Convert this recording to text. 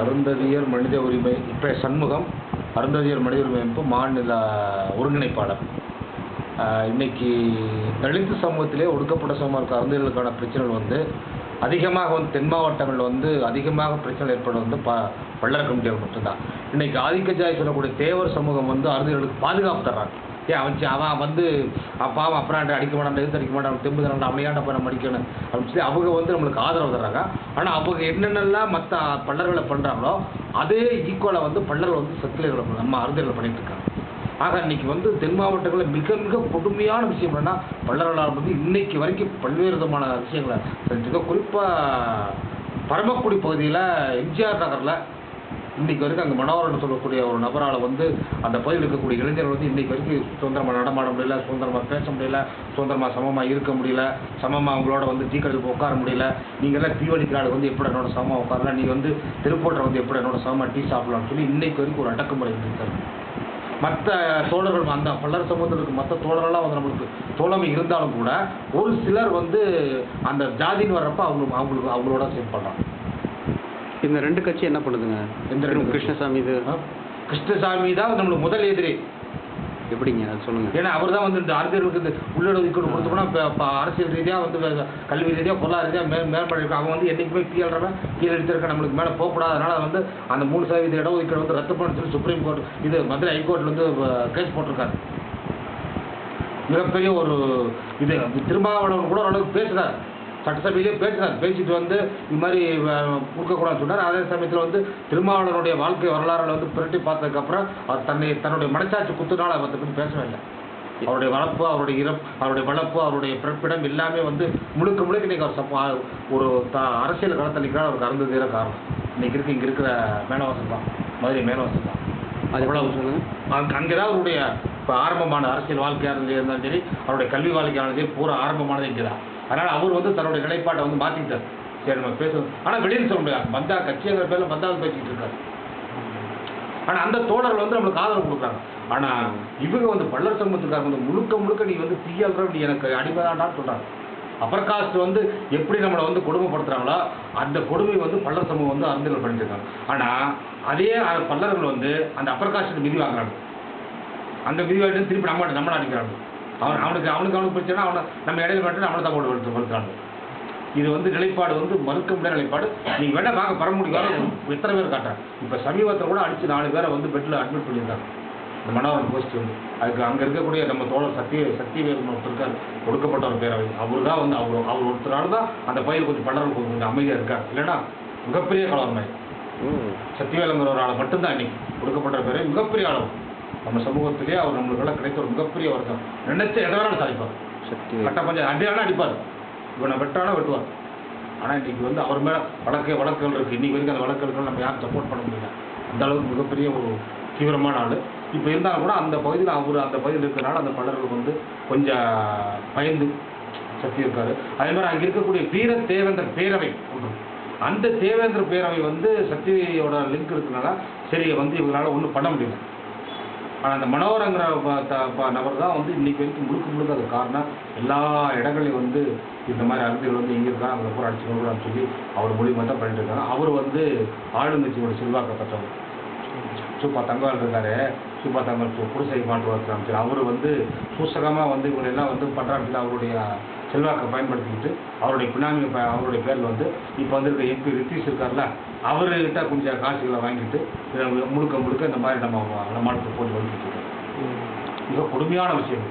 அருந்ததியர் மனித உரிமை இப்போ சண்முகம் அருந்ததியர் மனித உரிமை அமைப்பு மாநில ஒருங்கிணைப்பாளர். ஆஹ் இன்னைக்கு தலித்து சமூகத்திலே ஒடுக்கப்பட்ட சமூகம் இருக்க அருந்ததியர்களுக்கான பிரச்சனைகள் வந்து அதிகமாக வந்து தென் மாவட்டங்களில் வந்து அதிகமாக பிரச்சனை ஏற்படுவது வந்து ப பள்ளர் கமிட்டிகள் மட்டும்தான். இன்னைக்கு ஆதிக்க ஜாய் சொல்லக்கூடிய தேவர் சமூகம் வந்து அருந்ததியர்களுக்கு பாதுகாப்பு தர்றாங்க. ஏன் அவன் அவன் வந்து அப்பாவும் அப்புறம் அடிக்க மாட்டான் எதிர்த்து அடிக்க மாட்டான் தெம்பு தரண்டா அவனையாண்ட போய் நம்ம அடிக்கணும். அப்படின்னு சொல்லி அவங்க வந்து நம்மளுக்கு ஆதரவு தர்றாங்க. ஆனால் அவங்க என்னென்னலாம் மற்ற பல்லர்களை பண்ணுறாங்களோ அதே ஈக்குவலாக வந்து பல்லர்கள் வந்து செத்திலைகளை நம்ம அருந்தர்களை பண்ணிட்டு இருக்காங்க. ஆக இன்னைக்கு வந்து தென் மாவட்டங்களில் மிக மிக கொடுமையான விஷயம் என்னென்னா பல்லர்களால் வந்து இன்னைக்கு வரைக்கும் பல்வேறு விதமான விஷயங்களை செஞ்சுருக்கோம் குறிப்பாக பரமக்குடி பகுதியில் எம்ஜிஆர் நகரில் இன்னைக்கு வரைக்கும் அங்கே மனோகரன் சொல்லக்கூடிய ஒரு நபரால் வந்து அந்த பகுதியில் இருக்கக்கூடிய இளைஞர்கள் வந்து இன்னைக்கு வரைக்கும் சுதந்திரமாக நடமாட முடியல சுதந்திரமாக பேச முடியல சுதந்திரமாக சமமாக இருக்க முடியல சமமாக அவங்களோட வந்து டீ கடையில் உட்கார முடியல. நீங்கள் எல்லாம் தீவளிக்கிறாள் வந்து எப்படி என்னோட சமமாக உட்காரலாம்? நீங்கள் வந்து திருப்பூரில் வந்து எப்படி என்னோட சமமாக டீ சாப்பிடலாம்னு சொல்லி இன்னைக்கு வரைக்கும் ஒரு அடக்குமுறை இருந்திருக்காரு மற்ற தோழர்கள் அந்த பல்லர் சமூகத்தில் இருக்க மற்ற தோழர்களாக வந்து நம்மளுக்கு தோழமை இருந்தாலும் கூட ஒரு சிலர் வந்து அந்த ஜாதின்னு வர்றப்ப அவங்க அவங்களுக்கு அவங்களோட சேர்ப்பாங்க இந்த ரெண்டு கட்சி என்ன பண்ணுதுங்க? எந்த ரெண்டு? கிருஷ்ணசாமி இது. கிருஷ்ணசாமி தான் நம்மளுக்கு முதல் எதிரி. எப்படிங்க? அது சொல்லுங்க. ஏன்னா அவர் தான் வந்து இந்த அரசியலுக்கு இந்த உள்ளடக்கீடு கொடுத்தோம்னா இப்போ அரசியல் ரீதியாக வந்து கல்வி ரீதியாக பொருளாதார ரீதியாக மே மேம்பட இருக்கு. அவன் வந்து என்றைக்குமே கீழ்றவன் கீழே எடுத்திருக்க நம்மளுக்கு மேலே போகக்கூடாது அதனால வந்து அந்த மூணு சதவீத இடஒதுக்கீடு வந்து ரத்து பண்ண சொல்லி சுப்ரீம் கோர்ட் இது மதுரை ஹைகோர்ட்டில் வந்து கேஸ் போட்டிருக்காரு. மிகப்பெரிய ஒரு இது. திருமாவளவன் கூட ஓரளவுக்கு பேசுகிறார் சட்டசபையிலே பேசினார் பேசிட்டு வந்து இது மாதிரி கொடுக்கக்கூடாதுன்னு சொன்னார். அதே சமயத்தில் வந்து திருமாவளவனுடைய வாழ்க்கை வரலாறுல வந்து புரட்டி பார்த்ததுக்கப்புறம் அவர் தன்னை தன்னுடைய மனசாட்சி குத்துனால அதை பற்றி பேசவே இல்லை அவருடைய வளர்ப்பு அவருடைய இறப்பு அவருடைய வளர்ப்பு அவருடைய பிறப்பிடம் எல்லாமே வந்து முழுக்க முழுக்க இன்னைக்கு அவர் சப்பா ஒரு த அரசியல் களத்தில் நிற்கிறார் அவருக்கு அருந்ததீர காரணம். இன்னைக்கு இருக்கு இங்கே இருக்கிற மேனவாசம் தான் மதுரை மேனவாசம் தான் அது அவ்வளவு. எவ்வளவு சொல்லுங்க. அங்க அங்கே தான் அவருடைய இப்போ ஆரம்பமான அரசியல் வாழ்க்கையாக இருந்து இருந்தாலும் சரி அவருடைய கல்வி வாழ்க்கையான சரி பூரா ஆரம்பமானது இங்கே தான். அதனால் அவர் வந்து தன்னுடைய நிலைப்பாட்டை வந்து மாற்றிக்கிட்டார் சரி நம்ம பேசுவோம். ஆனால் வெளியில் சொல்ல முடியாது. பந்தா கட்சிங்கிற பேரில் பந்தாவது பேசிக்கிட்டு இருக்காரு. ஆனால் அந்த தோழர்கள் வந்து நம்மளுக்கு ஆதரவு கொடுக்குறாங்க. ஆனால் இவங்க வந்து பல்லர் சமூகத்துக்காரங்க வந்து முழுக்க முழுக்க நீ வந்து தீயல்ற நீ எனக்கு அடிமைதான்டான்னு சொல்கிறாங்க அப்பர் காஸ்ட் வந்து எப்படி நம்மளை வந்து கொடுமைப்படுத்துறாங்களோ அந்த கொடுமை வந்து பல்லர் சமூகம் வந்து அறிஞர்கள் பண்ணிட்டு இருக்காங்க. ஆனால் அதே பல்லர்கள் வந்து அந்த அப்பர் காஸ்ட்டுக்கு மிதி வாங்குறாங்க. அந்த வாங்கிட்டு திருப்பி நம்ம நம்மளை அடிக்கிறாங்க. அவன் அவனுக்கு அவனுக்கு அவனுக்கு பிரச்சனை அவனை நம்ம இடையில மட்டும் அவனை தான் போட்டு வளர்த்து வளர்த்துறாங்க இது வந்து நிலைப்பாடு வந்து மறுக்க முடியாத நிலைப்பாடு. நீங்கள் வேணா பார்க்க பர முடியும் எத்தனை பேர் காட்டுறேன் இப்போ சமீபத்தில் கூட அடிச்சு நாலு பேரை வந்து பெட்டில் அட்மிட் பண்ணியிருக்காங்க இந்த மனோகரன் போஸ்ட் வந்து. அதுக்கு அங்கே இருக்கக்கூடிய நம்ம தோழர் சத்திய சத்தியவேல் ஒருத்தர் இருக்கார். கொடுக்கப்பட்ட ஒரு பேரவை. அவர் தான் வந்து அவர் அவர் ஒருத்தரால் தான் அந்த பயிர் கொஞ்சம் பல்லர்கள் கொஞ்சம் கொஞ்சம் அமைதியாக இருக்கார். இல்லைன்னா மிகப்பெரிய கலவரமாய் சத்தியவேலுங்கிற ஒரு ஆளை மட்டும்தான் இன்னைக்கு கொடுக்கப்பட்ட பேரவை. மிகப்பெரிய அளவு. நம்ம சமூகத்திலே அவர் நம்மளுக்கெல்லாம் கிடைத்த ஒரு மிகப்பெரிய வருஷம். நினைச்ச எதை வேணாலும் சாதிப்பார். சக்தி. கட்ட பஞ்சாயத்து அடியானா அடிப்பார். இவனை வெட்டானா வெட்டுவார். ஆனால் இன்னைக்கு வந்து அவர் மேலே வழக்கு வழக்குகள் இருக்குது இன்னைக்கு வரைக்கும் அந்த வழக்குகள் நம்ம யாரும் சப்போர்ட் பண்ண முடியல. அந்த அளவுக்கு மிகப்பெரிய ஒரு தீவிரமான ஆள். இப்போ இருந்தாலும் கூட அந்த பகுதியில் அவர் அந்த பகுதியில் இருக்கிறனால அந்த பலர்களுக்கு வந்து கொஞ்சம் பயந்து சக்தி இருக்காரு. அதே மாதிரி அங்கே இருக்கக்கூடிய வீர தேவேந்திர பேரவை ஒன்று. அந்த தேவேந்திர பேரவை வந்து சக்தியோட லிங்க் இருக்கனால சரி வந்து இவங்களால ஒன்றும் பண்ண முடியல. ஆனால் அந்த மனோகரங்கிற ப- த- ப- நபர் தான் வந்து இன்னைக்கு வரைக்கும் முழுக்க முழுக்க அது காரணம். எல்லா இடங்களையும் வந்து இந்த மாதிரி அறிஞர்கள் வந்து எங்கே இருக்கா அங்கே போய் அடிச்சு கொடுக்குறான்னு சொல்லி அவர் மூலியமாக தான் பண்ணிட்டு இருக்காங்க. அவர் வந்து ஆளுங்கட்சியோட செல்வாக்கப்பட்டவர் சூப்பா தங்கவால் இருக்காரு. சூப்பா தங்கவால் சு- குடிசை மாற்று வச்சு அவர் வந்து சூசகமாக வந்து இவங்க எல்லாம் வந்து சொல்லி அவருடைய செல்வாக்கை பயன்படுத்திக்கிட்டு அவருடைய பினாமி அவருடைய பேரில் வந்து இப்போ வந்து இருக்க எம்பி ரித்தீஷ் இருக்கார்ல அவர்கிட்ட கொஞ்சம் காசுகளை வாங்கிட்டு முழுக்க முழுக்க இந்த மாதிரி நம்ம நம்ம மாநிலத்தை போட்டு வந்துட்டு இருக்கோம் மிக கொடுமையான விஷயம்.